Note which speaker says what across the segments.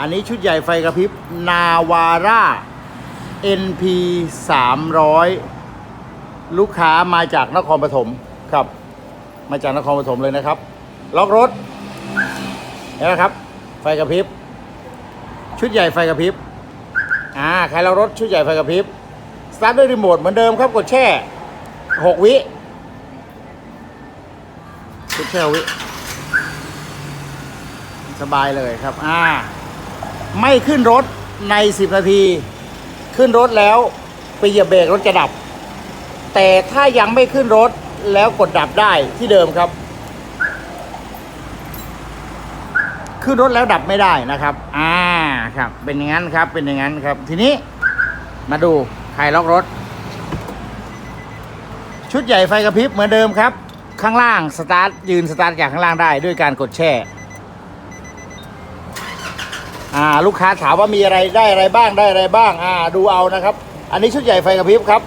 Speaker 1: อันนี้ชุดใหญ่ไฟกระพริบ นาวาร่า NP 300 ลูกค้ามาจากนครปฐมครับ มาจากนครปฐมเลยนะครับ ล็อกรถเห็นไหมครับ ไฟกระพริบ ชุดใหญ่ไฟกระพริบ อ่า ใครล็อกรถชุดใหญ่ไฟกระพริบ สตาร์ทด้วยรีโมทเหมือนเดิมครับกดแช่6วิกดแช่วิ สบายเลยครับ อ่า ไม่ขึ้นรถใน 10 นาที ขึ้นรถแล้วไปเหยียบเบรกรถจะดับ แต่ถ้ายังไม่ขึ้นรถแล้วกดดับได้ที่เดิมครับ ขึ้นรถแล้วดับไม่ได้นะครับ อ่าครับ เป็นอย่างนั้นครับ เป็นอย่างนั้นครับ ทีนี้มาดูใครล็อกรถ ชุดใหญ่ไฟกระพริบเหมือนเดิมครับ ข้างล่างสตาร์ทยืนสตาร์ทจากข้างล่างได้ด้วยการกดแช่ อ่าลูกค้าถามว่ามีอะไรได้อะไรบ้างได้อะไรบ้าง อ่า ดูเอานะครับ อันนี้ชุดใหญ่ไฟกระพริบครับ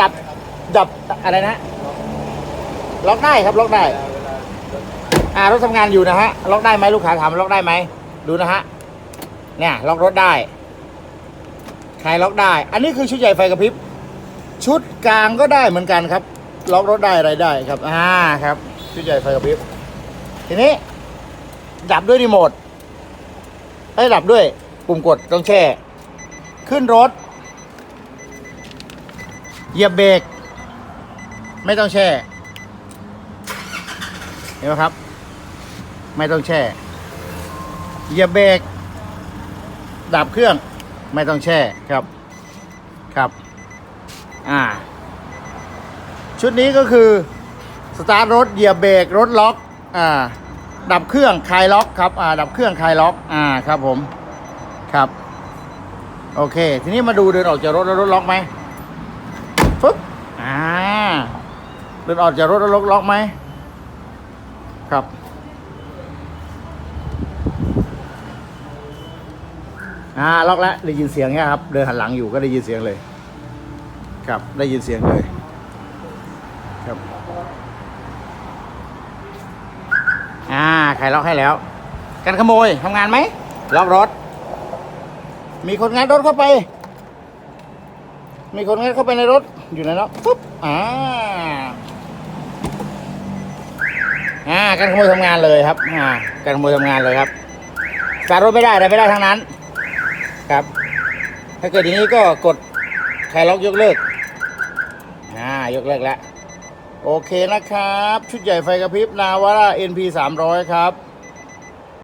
Speaker 1: ดับดับอะไรนะ ล็อกได้ครับล็อกได้ อ่ารถทำงานอยู่นะฮะล็อกได้ไหมลูกค้าถามล็อกได้ไหมดูนะฮะเนี่ยล็อกรถได้ใครล็อกได้ อันนี้คือชุดใหญ่ไฟกระพริบชุดกลางก็ได้เหมือนกันครับ ล็อกรถได้อะไรได้ครับอ่าครับ ชุดใหญ่ไฟกระพริบทีนี้ดับด้วยรีโมท ให้ดับด้วย ปุ่มกดต้องแช่ ขึ้นรถ เหยียบเบรกไม่ต้องแช่ เห็นไหมครับ ไม่ต้องแช่ เหยียบเบรกดับเครื่อง ไม่ต้องแช่ครับ ครับ อ่า ชุดนี้ก็คือ สตาร์ทรถ เหยียบเบรกรถล็อก อ่า ดับเครื่องคลายล็อกครับอ่าดับเครื่องคลายล็อกอ่าครับผมครับ โอเค ทีนี้มาดูเดินออกจากรถแล้วรถล็อกไหมฟึ๊บอ่าเดินออกจากรถแล้วรถล็อกไหมครับอ่าล็อกแล้วได้ยินเสียงเนี่ยครับเดินหันหลังอยู่ก็ได้ยินเสียงเลย ครับได้ยินเสียงเลย ครับ อ่าใครล็อกให้แล้วการขโมยทำงานไหมล็อกรถ มีคนงานรถเข้าไป มีคนงานเข้าไปในรถอยู่ในรถปุ๊บอ่าอ่าการขโมยทำงานเลยครับอ่าการขโมยทำงานเลยครับสารรถไม่ได้อะไรไม่ได้ทั้งนั้น ครับ ถ้าเกิดอย่างนี้ก็กดใครล็อกยกเลิกอ่ายกเลิกแล้ว โอเคนะครับ ชุดใหญ่ไฟกระพริบนาวาร่า NP 300 ครับ